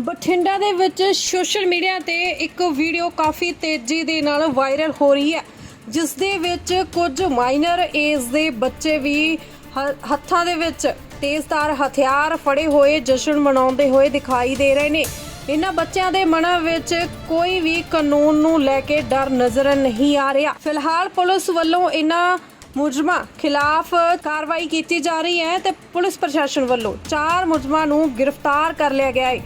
ਬਠਿੰਡਾ ਦੇ ਵਿੱਚ social media ਤੇ ਇੱਕ ਵੀਡੀਓ ਕਾਫੀ ਤੇਜ਼ੀ ਦੇ ਨਾਲ ਵਾਇਰਲ ਹੋ ਰਹੀ ਹੈ, ਜਿਸ ਦੇ ਵਿੱਚ ਕੁਝ ਮਾਈਨਰ ਏਜ ਦੇ ਬੱਚੇ ਵੀ ਹ- ਹੱਥਾਂ ਦੇ ਵਿੱਚ ਤੇਜ਼ਧਾਰ ਹਥਿਆਰ ਫੜੇ ਹੋਏ ਜਸ਼ਨ ਮਨਾਉਂਦੇ ਹੋਏ ਦਿਖਾਈ ਦੇ ਰਹੇ ਨੇ। ਇਹਨਾਂ ਬੱਚਿਆਂ ਦੇ ਮਨਾਂ ਵਿੱਚ ਕੋਈ ਵੀ ਕਾਨੂੰਨ ਨੂੰ ਲੈ ਕੇ ਡਰ ਨਜ਼ਰ ਨਹੀਂ ਆ ਰਿਹਾ। ਫਿਲਹਾਲ ਪੁਲਿਸ ਵੱਲੋਂ ਇਹਨਾਂ ਮੁਜਰਮਾਂ ਖਿਲਾਫ ਕਾਰਵਾਈ ਕੀਤੀ ਜਾ ਰਹੀ ਹੈ ਤੇ ਪੁਲਿਸ ਪ੍ਰਸ਼ਾਸਨ ਵੱਲੋਂ ਚਾਰ ਮੁਜਰਮਾਂ ਨੂੰ ਗ੍ਰਿਫਤਾਰ ਕਰ ਲਿਆ ਗਿਆ ਹੈ।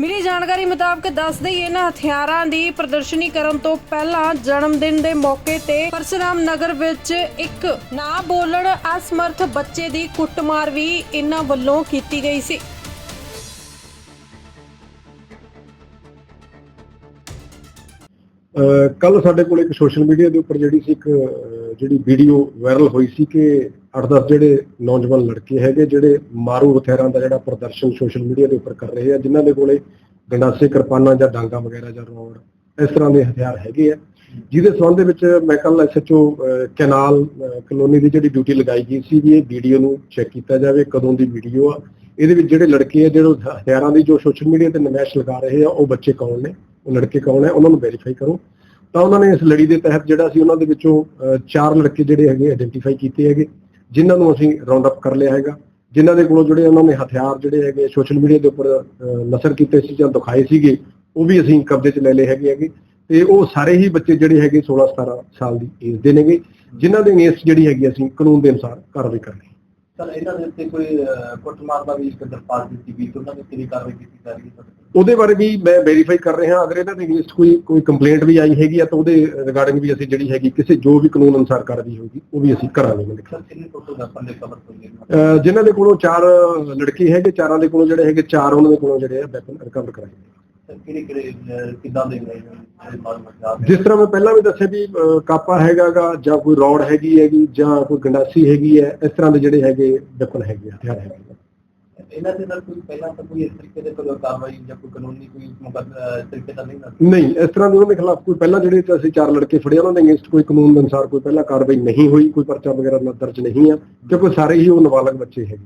ਮਿਲੀ ਜਾਣਕਾਰੀ ਮੁਤਾਬਕ ਦੱਸ ਦਈ ਇਹਨਾਂ ਹਥਿਆਰਾਂ ਦੀ ਪ੍ਰਦਰਸ਼ਨੀ ਕਰਨ ਤੋਂ ਪਹਿਲਾਂ ਜਨਮ ਦਿਨ ਦੇ ਮੌਕੇ ਤੇ ਪਰਸਰਾਮ ਨਗਰ ਵਿੱਚ ਇੱਕ ਨਾ ਬੋਲਣ ਅਸਮਰਥ ਬੱਚੇ ਦੀ ਕੁੱਟਮਾਰ ਵੀ ਇਹਨਾਂ ਵੱਲੋਂ ਕੀਤੀ ਗਈ ਸੀ। ਕੱਲ ਸਾਡੇ ਕੋਲ ਇੱਕ ਸੋਸ਼ਲ ਮੀਡੀਆ ਦੇ ਉੱਪਰ ਜਿਹੜੀ ਸੀ ਇੱਕ ਜਿਹੜੀ ਵੀਡੀਓ ਵਾਇਰਲ ਹੋਈ ਸੀ ਕਿ 8-10 ਜਿਹੜੇ ਨੌਜਵਾਨ ਲੜਕੇ ਹੈਗੇ ਜਿਹੜੇ ਮਾਰੂ ਹਥਿਆਰਾਂ ਦਾ ਜਿਹੜਾ ਪ੍ਰਦਰਸ਼ਨ ਸੋਸ਼ਲ ਮੀਡੀਆ ਦੇ ਉੱਪਰ ਕਰ ਰਹੇ ਆ, ਜਿਨ੍ਹਾਂ ਦੇ ਕੋਲੇ ਗੰਡਾਸੇ, ਕਿਰਪਾਨਾਂ ਜਾਂ ਡਾਂਗਾ ਵਗੈਰਾ ਜਾਂ ਰੋਡ, ਇਸ ਤਰ੍ਹਾਂ ਦੇ ਹਥਿਆਰ ਹੈਗੇ ਆ। ਜਿਹਦੇ ਸੰਬੰਧ ਦੇ ਵਿੱਚ ਮੈਂ ਕੱਲ ਐਸਐਚਓ ਕੈਨਾਲ ਕਲੋਨੀ ਦੀ ਜਿਹੜੀ ਡਿਊਟੀ ਲਗਾਈ ਗਈ ਸੀ ਵੀ ਇਹ ਵੀਡੀਓ ਨੂੰ ਚੈੱਕ ਕੀਤਾ ਜਾਵੇ, ਕਦੋਂ ਦੀ ਵੀਡੀਓ ਆ। ਇਹਦੇ ਵਿੱਚ ਜਿਹੜੇ ਲੜਕੇ ਆ, ਜਿਹੜੇ ਹਥਿਆਰਾਂ ਦੀ ਜੋ ਸੋਸ਼ਲ ਮੀਡੀਆ ਤੇ ਨਮੈਸ਼ ਲਗਾ ਰਹੇ ਆ, ਉਹ ਬੱਚੇ ਕੌਣ ਨੇ? ਉਹ ਲੜਕੇ ਕੌਣ ਹੈ? ਉਹਨਾਂ ਨੂੰ ਵੈਰੀਫਾਈ ਕਰੋ। ਤਾਂ ਉਹਨਾਂ ਨੇ ਇਸ ਲੜੀ ਦੇ ਤਹਿਤ ਜਿਹੜਾ ਸੀ ਉਹਨਾਂ ਦੇ ਵਿੱਚੋਂ ਅਹ, ਚਾਰ ਲੜਕੇ ਜਿਹੜੇ ਹੈਗੇ ਆਇਡੈਂਟੀਫਾਈ ਕੀਤੇ ਹੈਗੇ ਜਿਨ੍ਹਾਂ ਨੂੰ ਅਸੀਂ ਰਾਉਂਡ ਅਪ ਕਰ ਲਿਆ ਹੈਗਾ। ਜਿਨ੍ਹਾਂ ਦੇ ਕੋਲੋਂ ਜਿਹੜੇ ਉਹਨਾਂ ਨੇ ਹਥਿਆਰ ਜਿਹੜੇ ਹੈਗੇ ਸੋਸ਼ਲ ਮੀਡੀਆ ਦੇ ਉੱਪਰ ਨਸ਼ਰ ਕੀਤੇ ਸੀ ਜਾਂ ਦਿਖਾਏ ਸੀਗੇ ਉਹ ਵੀ ਅਸੀਂ ਕਬਜ਼ੇ 'ਚ ਲੈ ਲਏ ਹੈਗੇ ਹੈਗੇ। ਤੇ ਉਹ ਸਾਰੇ ਹੀ ਬੱਚੇ ਜਿਹੜੇ ਹੈਗੇ 16 17 ਸਾਲ ਦੀ ਏਜ ਦੇ ਨੇਗੇ ਜਿਨ੍ਹਾਂ ਦੇ ਅਗੇਂਸਟ ਜਿਹੜੀ ਹੈਗੀ ਅਸੀਂ ਕਾਨੂੰਨ ਦੇ ਅਨੁਸਾਰ ਕਾਰਵਾਈ ਕਰ ਰਹੇ ਸਰ ਇਹਨਾਂ ਦੇ ਉੱਤੇ ਕੋਈ ਕੁੱਟਮਾਰ ਦਾ ਵੀ ਇੱਕ ਦਰਖਾਸਤ ਦਿੱਤੀ ਗਈ ਤੇ ਉਹਨਾਂ ਦੇ ਵੀ ਕਾਰਵਾਈ ਕੀਤੀ ਜਾ ਰਹੀ ਹੈ ਉਹਦੇ ਬਾਰੇ ਵੀ ਮੈਂ ਵੈਰੀਫਾਈ ਕਰ ਰਿਹਾ ਅਗਰ ਇਹਨਾਂ ਦੇ ਅਗੇਂਸਟ ਕੋਈ ਕੋਈ ਕੰਪਲੇਂਟ ਵੀ ਆਈ ਹੈਗੀ ਆ ਤਾਂ ਉਹਦੇ ਰਿਗਾਰਡਿੰਗ ਵੀ ਅਸੀਂ ਜਿਹੜੀ ਹੈਗੀ ਕਿਸੇ ਜੋ ਵੀ ਕਾਨੂੰਨ ਅਨੁਸਾਰ ਕਾਰਵਾਈ ਹੋਊਗੀ ਉਹ ਵੀ ਅਸੀਂ ਕਰਾਂਗੇ ਮੈਂ ਸਰ ਕਿੰਨੇ ਟੋਟਲ ਵੈਪਨ ਦੇ ਕਵਰ ਹੋਏ ਜਿਨ੍ਹਾਂ ਦੇ ਕੋਲੋਂ ਚਾਰ ਲੜਕੇ ਹੈਗੇ ਚਾਰਾਂ ਦੇ ਕੋਲੋਂ ਜਿਹੜੇ ਹੈਗੇ ਚਾਰ ਉਹਨਾਂ ਦੇ ਕੋਲੋਂ ਜਿਹੜੇ ਆ ਵੈਪਨ ਰਿਕਵਰ ਕਰਾਏ ਕਿਹੜੇ ਕਿਹੜੇ ਅਹ, ਕਿੱਦਾਂ ਦੇ ਗਏ ਨੇ। ਮਾਲੂਮਾਤ ਜਿਸ ਤਰ੍ਹਾਂ ਮੈਂ ਪਹਿਲਾਂ ਵੀ ਦੱਸਿਆ ਵੀ ਕਾਪਾ ਹੈਗਾਗਾ ਜਾਂ ਕੋਈ ਰੌਡ ਹੈਗੀ ਹੈਗੀ ਜਾਂ ਕੋਈ ਗੰਡਾਸੀ ਹੈਗੀ ਹੈ ਇਸ ਤਰ੍ਹਾਂ ਦੇ ਜਿਹੜੇ ਹੈਗੇ ਵੈਪਨ ਹੈਗੇ ਹਥਿਆਰ ਹੈਗੇ। ਇਹਨਾਂ ਦੇ ਨਾਲ ਕੋਈ ਪਹਿਲਾਂ ਤਾਂ ਕੋਈ ਇਸ ਤਰੀਕੇ ਦੇ ਕੋਈ ਕਾਰਵਾਈ ਜਾਂ ਕੋਈ ਕਾਨੂੰਨੀ ਕੋਈ ਮੁਕੱਦਮਾ ਤਰੀਕੇ ਦਾ ਨਹੀਂ ਨਹੀਂ ਇਸ ਤਰ੍ਹਾਂ ਦੇ ਉਹਨਾਂ ਦੇ ਖਿਲਾਫ ਕੋਈ ਪਹਿਲਾਂ ਜਿਹੜੇ ਅਸੀਂ ਚਾਰ ਲੜਕੇ ਫੜੇ ਉਹਨਾਂ ਦੇ ਅਗੇਂਸਟ ਕੋਈ ਕਾਨੂੰਨ ਅਨੁਸਾਰ ਕੋਈ ਪਹਿਲਾਂ ਕਾਰਵਾਈ ਨਹੀਂ ਹੋਈ ਕੋਈ ਪਰਚਾ ਵਗੈਰਾ ਦਰਜ ਨਹੀਂ ਆ ਕਿਉਂਕਿ ਸਾਰੇ ਹੀ ਉਹ ਨਾਬਾਲਗ ਬੱਚੇ ਹੈਗੇ